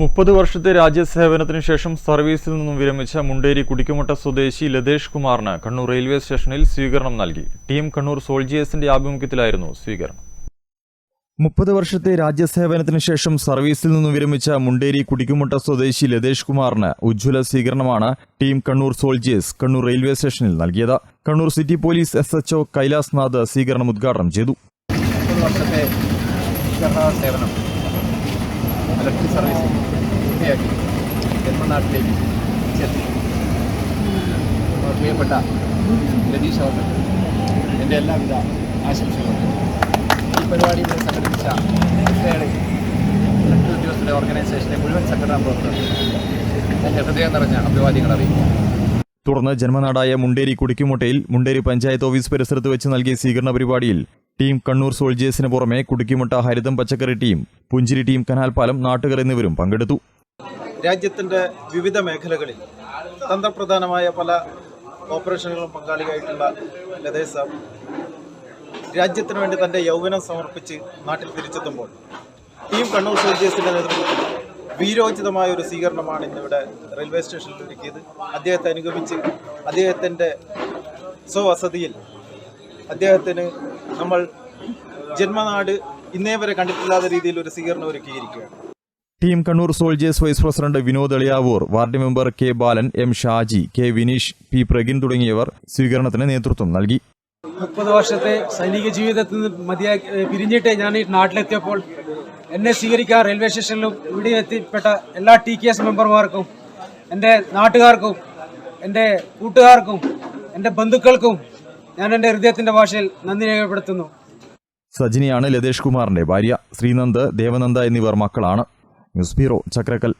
മുപ്പത് വർഷത്തെ രാജ്യസേവനത്തിനു ശേഷം സർവീസിൽ നിന്നും വിരമിച്ച മുണ്ടേരി കുടിക്കുമുട്ട സ്വദേശി ലതേഷ് കുമാറിന് കണ്ണൂർ റെയിൽവേ സ്റ്റേഷനിൽ സ്വീകരണം നൽകി. ടീം കണ്ണൂർ സോൾജിയേഴ്സിന്റെ ആഭിമുഖ്യത്തിലായിരുന്നു സ്വീകരണം. മുപ്പത് വർഷത്തെ രാജ്യസേവനത്തിനു ശേഷം സർവീസിൽ നിന്നും വിരമിച്ച മുണ്ടേരി കുടിക്കുമുട്ട സ്വദേശി ലതേഷ് കുമാറിന് ഉജ്ജ്വല സ്വീകരണമാണ് team Kannur soldiers Kannur railway സ്റ്റേഷനിൽ നൽകിയത്. Kannur city police S HO Kailas Nath സ്വീകരണം ഉദ്ഘാടനം ചെയ്തു മുപ്പത് വർഷത്തെ സ്വീകരണ സേവനം ഇലക്ട്രിക് സർവീസ് പൂർത്തിയാക്കി ജന്മനാട്ടിലേക്ക് ചെത്തി. പ്രിയപ്പെട്ട രതീഷ് അവർക്ക് എന്റെ എല്ലാവിധ ആശംസകളും. ഈ പരിപാടി ഇവിടെ സംഘടിപ്പിച്ച എസ്ഐയുടെ ഇലക്ട്രിക് ഉദ്യോഗസ്ഥരുടെ ഓർഗനൈസേഷനെ മുഴുവൻ സംഘടനാ പ്രവർത്തകർ എന്റെ ഹൃദയം നിറഞ്ഞ അഭിവാദ്യങ്ങൾ അറിയിക്കുന്നു. തുടർന്ന് ജന്മനാടായ മുണ്ടേരി കുടിക്കുമുട്ടയിൽ മുണ്ടേരി പഞ്ചായത്ത് ഓഫീസ് പരിസരത്ത് വെച്ച് നൽകിയ സ്വീകരണ പരിപാടിയിൽ ടീം കണ്ണൂർ സോൾജേഴ്സിന് പുറമെ കുടുക്കിമുട്ട ഹരിതം പച്ചക്കറി ടീം പുഞ്ചിരി ടീം കനാൽപാലം നാട്ടുകാർ എന്നിവരും പങ്കെടുത്തു. രാജ്യത്തിന്റെ വിവിധ മേഖലകളിൽ തന്ത്രപ്രധാനമായ പല ഓപ്പറേഷനുകളും പങ്കാളിയായിട്ടുള്ള ലതേഷ് സാബ് രാജ്യത്തിന് വേണ്ടി തന്റെ യൗവനം സമർപ്പിച്ച് നാട്ടിൽ തിരിച്ചെത്തുമ്പോൾ ടീം കണ്ണൂർ സോൾജേഴ്സിന്റെ നേതൃത്വത്തിൽ വീരോചിതമായ ഒരു സ്വീകരണമാണ് ഇന്നിവിടെ റെയിൽവേ സ്റ്റേഷനിൽ ഒരുക്കിയത്. അദ്ദേഹത്തെ അനുഗമിച്ച് അദ്ദേഹത്തിന്റെ സ്വവസതിയിൽ അദ്ദേഹത്തിന് നമ്മൾ ജന്മനാട് ഇന്നേ വരെ കണ്ടിട്ടില്ലാത്ത രീതിയിൽ ഒരു സ്വീകരണം ഒരുക്കിയിരിക്കുകയാണ്. Team Kannur soldiers vice president Vinod Elayavoor ward member K Balan M Shaji K Vineesh P Pragin തുടങ്ങിയവർ സ്വീകരണത്തിന് നേതൃത്വം നൽകി. മുപ്പത് വർഷത്തെ സൈനിക ജീവിതത്തിൽ നിന്ന് മതിയാക്കി പിരിഞ്ഞിട്ട് ഞാൻ ഈ നാട്ടിലെത്തിയപ്പോൾ എന്നെ സ്വീകരിക്കാൻ റെയിൽവേ സ്റ്റേഷനിലും ഇവിടെ എത്തിപ്പെട്ട എല്ലാ ടി കെ എസ് മെമ്പർമാർക്കും എന്റെ നാട്ടുകാർക്കും എന്റെ കൂട്ടുകാർക്കും എന്റെ ബന്ധുക്കൾക്കും ഞാൻ എന്റെ ഹൃദയത്തിന്റെ ഭാഷയിൽ നന്ദി രേഖപ്പെടുത്തുന്നു. സജിനിയാണ് ലതേഷ് കുമാറിന്റെ ഭാര്യ. ശ്രീനന്ദ് ദേവനന്ദ എന്നിവർ മക്കളാണ്. News bureau Chakrakkal.